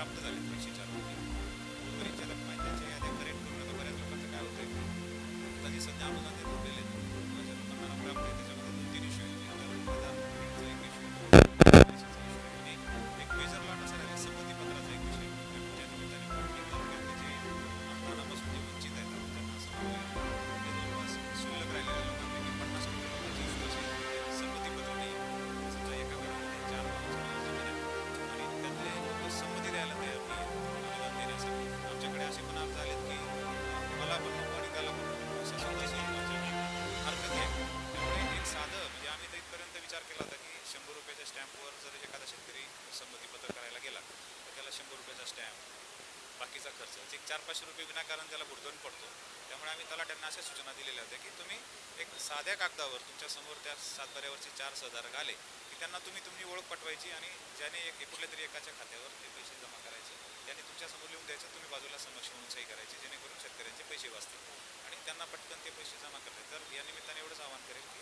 प्राप्त झाले. परीक्षेच्या उर्वरितच्या रकमा त्याच्या याद्या करेक्ट करून आता बऱ्याच लोकांचं काय होतंय? आता जे सध्या अनुदान देत उरलेले आहेत? प्राप्त आहे. त्याच्यामध्ये दोन तीन विषय आहेत. चार पाचशे रुपये विनाकारण त्याला बुडदण पडतो. त्यामुळे आम्ही तलाट्यांना अशा सूचना दिलेल्या होत्या की तुम्ही एक साध्या कागदावर तुमच्यासमोर त्या सातबाऱ्यावरचे चार सहधारक आले की त्यांना तुम्ही तुमची ओळख पटवायची आणि ज्याने एक कुठल्या तरी एकाच्या खात्यावर ते पैसे जमा करायचे. त्याने तुमच्यासमोर लिहून द्यायचं तुम्ही बाजूला समक्ष म्हणून सही करायची जेणेकरून शेतकऱ्यांचे पैसे वाचतील. आणि त्यांना पटकन ते पैसे जमा करतात तर या निमित्ताने एवढंच आवाहन करेल की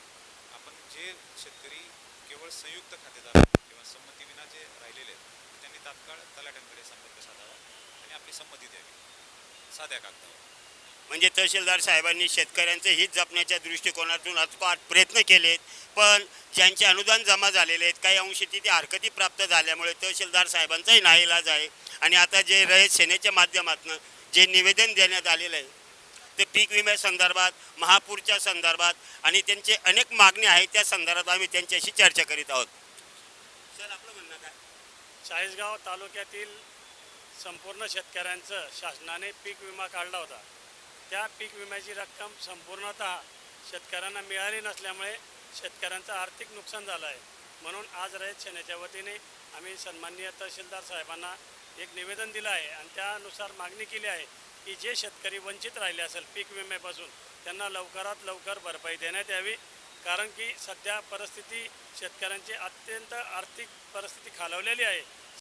आपण जे शेतकरी केवळ संयुक्त खातेदार किंवा संमतीविना जे राहिलेले आहेत त्यांनी तात्काळ तलाट्यांकडे संपर्क साधावा आणि आपली संमती द्यावी साध्या कागदावर म्हणजे तहसीलदार साहेबांनी शेतकऱ्यांचे हित जपण्याच्या दृष्टिकोनातून अथपाट प्रयत्न केलेत पण ज्यांचे अनुदान जमा झालेले आहेत काही अंशी तिथे हरकती प्राप्त झाल्यामुळे तहसीलदार साहेबांचाही नाईलाज आहे. आणि आता जे रयत सेनेच्या माध्यमातून जे निवेदन देण्यात आलेलं आहे ते पीक विम्या संदर्भात महापूरच्या संदर्भात आणि त्यांचे अनेक मागणी आहेत त्या संदर्भात आम्ही त्यांच्याशी चर्चा करीत आहोत. सर आपलं म्हणणं काय? चाळीसगाव तालुक्यातील संपूर्ण शेतकऱ्यांचं शासनाने पीक विमा काढला होता. त्या पीक विम्याची रक्कम संपूर्णतः शेतकऱ्यांना मिळाली नसल्यामुळे शेतकऱ्यांचं आर्थिक नुकसान झालं आहे. म्हणून आज रयत सेनेच्या वतीने आम्ही सन्माननीय तहसीलदार साहेबांना एक निवेदन दिलं आहे आणि त्यानुसार मागणी केली आहे की जे शेतकरी वंचित राहिले असेल पीक विम्यापासून त्यांना लवकरात लवकर भरपाई देण्यात यावी. कारण की सध्या परिस्थिती शेतकऱ्यांची अत्यंत आर्थिक परिस्थिती खालावलेली आहे.